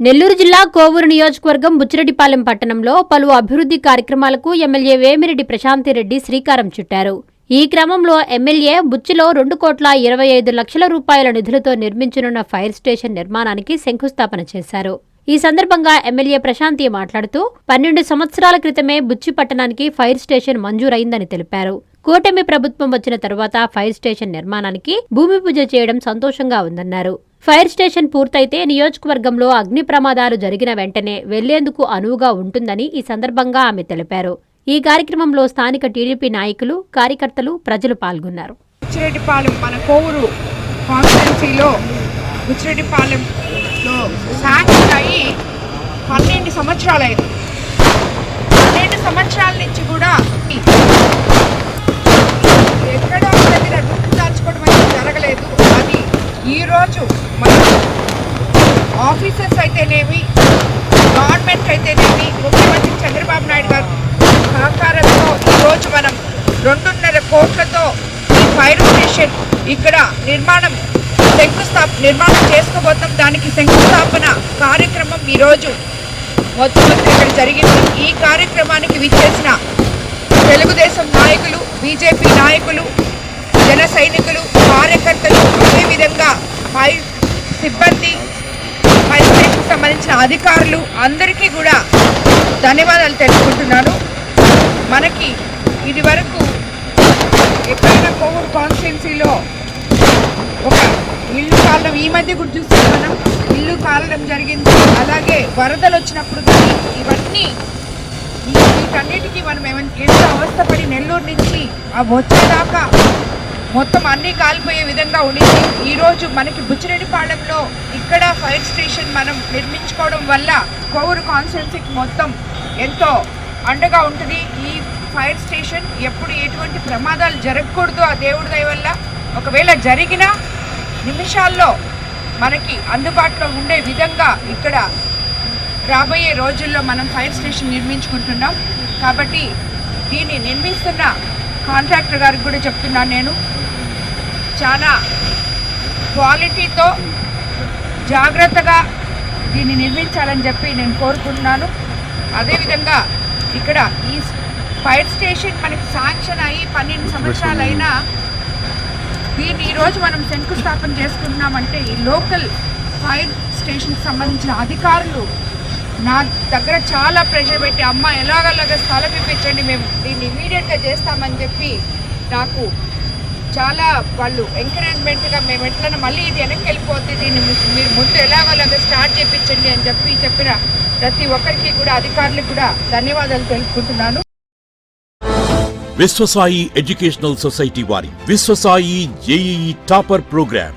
నెల్లూరు జిల్లా కోవూరు నియోజకవర్గం బుచ్చిరెడ్డిపాలెం పట్టణంలో పలు అభివృద్ధి కార్యక్రమాలకు ఎమ్మెల్యే వేమిరెడ్డి ప్రశాంతిరెడ్డి శ్రీకారం చుట్టారు. ఈ క్రమంలో ఎమ్మెల్యే బుచ్చిలో రెండు కోట్ల ఇరవై ఐదు లక్షల రూపాయల నిధులతో నిర్మించనున్న ఫైర్ స్టేషన్ నిర్మాణానికి శంకుస్థాపన చేశారు. ఈ సందర్భంగా ఎమ్మెల్యే ప్రశాంతి మాట్లాడుతూ పన్నెండు సంవత్సరాల క్రితమే బుచ్చి పట్టణానికి ఫైర్ స్టేషన్ మంజూరైందని తెలిపారు. కూటమి ప్రభుత్వం వచ్చిన తరువాత ఫైర్ స్టేషన్ నిర్మాణానికి భూమి పూజ చేయడం సంతోషంగా ఉందన్నారు. ఫైర్ స్టేషన్ పూర్తయితే నియోజకవర్గంలో అగ్ని ప్రమాదాలు జరిగిన వెంటనే వెళ్ళేందుకు అనువుగా ఉంటుందని ఈ సందర్భంగా ఆమె తెలిపారు. ఈ కార్యక్రమంలో స్థానిక టీడీపీ నాయకులు కార్యకర్తలు ప్రజలు పాల్గొన్నారు. బుచ్చిరెడ్డిపాలెం మన కోవూరు కాన్స్టిట్యున్సీలో బుచ్చిరెడ్డిపాలెంలో శాంక్షన్ అయ్యి పన్నెండు సంవత్సరాలు పన్నెండు సంవత్సరాల నుంచి కూడా అయితేనేమి? గవర్నమెంట్ అయితేనేమి? ముఖ్యమంత్రి చంద్రబాబు నాయుడు గారు సహకారంతో ఈరోజు మనం రెండున్నర కోట్లతో ఈ ఫైర్ స్టేషన్ ఇక్కడ నిర్మాణం శంకుస్థాప నిర్మాణం చేసుకోబోతాం దానికి శంకుస్థాపన కార్యక్రమం ఈరోజు మొట్టమొదటి ఇక్కడ జరిగింది. ఈ కార్యక్రమానికి విచ్చేసిన తెలుగుదేశం నాయకులు బీజేపీ నాయకులు జన సైనికులు కార్యకర్తలు అదేవిధంగా ఫైర్ సిబ్బంది సంబంధించిన అధికారులు అందరికీ కూడా ధన్యవాదాలు తెలుసుకుంటున్నాను మనకి ఇది వరకు ఎక్కడైనా కోవూరు కాన్స్టిట్యున్సీలో ఒక ఇల్లు కాలడం ఈ మధ్య కూడా చూస్తాం మనం ఇల్లు కాలడం జరిగింది. అలాగే వరదలు వచ్చినప్పుడు ఇవన్నీ వీటన్నిటికీ మనం ఏమన్- ఎంత అవస్థపడి నెల్లూరు నుంచి ఆ వచ్చేదాకా మొత్తం అన్నీ కాలిపోయే విధంగా ఉండింది. ఈరోజు మనకి బుచ్చిరెడ్డిపాళెంలో ఇక్కడ ఫైర్ స్టేషన్ మనం నిర్మించుకోవడం వల్ల కోవూరు కాన్స్టిట్యున్సీకి మొత్తం ఎంతో అండగా ఉంటుంది. ఈ ఫైర్ స్టేషన్ ఎప్పుడు ఎటువంటి ప్రమాదాలు జరగకూడదు ఆ దేవుడి దయ వల్ల. ఒకవేళ జరిగిన నిమిషాల్లో మనకి అందుబాటులో ఉండే విధంగా ఇక్కడ రాబోయే రోజుల్లో మనం ఫైర్ స్టేషన్ నిర్మించుకుంటున్నాం. కాబట్టి దీన్ని నిర్మిస్తున్న కాంట్రాక్టర్ గారికి కూడా చెప్తున్నాను నేను. చాలా క్వాలిటీతో జాగ్రత్తగా దీన్ని నిర్మించాలని చెప్పి నేను కోరుకుంటున్నాను. అదేవిధంగా ఇక్కడ ఈ ఫైర్ స్టేషన్ మనకి శాంక్షన్ అయ్యి పన్నెండు సంవత్సరాలు అయినా దీన్ని ఈరోజు మనం శంకుస్థాపన చేసుకుంటున్నామంటే ఈ లోకల్ ఫైర్ స్టేషన్కి సంబంధించిన అధికారులు నా దగ్గర చాలా ప్రెషర్ పెట్టి అమ్మ ఎలాగలాగా స్థలం ఇప్పించండి మేము దీన్ని ఇమీడియట్గా చేస్తామని చెప్పి నాకు చాలా వాళ్ళు ఎంకరేజ్మెంట్గా మేము ఎట్లన్నా మళ్ళీ ఇది వెనక్కి వెళ్ళిపోద్ది దీన్ని మీరు ముందు ఎలాగోలాగా స్టార్ట్ చేయించండి అని చెప్పి చెప్పిన ప్రతి ఒక్కరికి కూడా అధికారులకు కూడా ధన్యవాదాలు తెలుపుకుంటున్నాను. విశ్వసాయి ఎడ్యుకేషనల్ సొసైటీ వారి Vishwasai JEE topper program.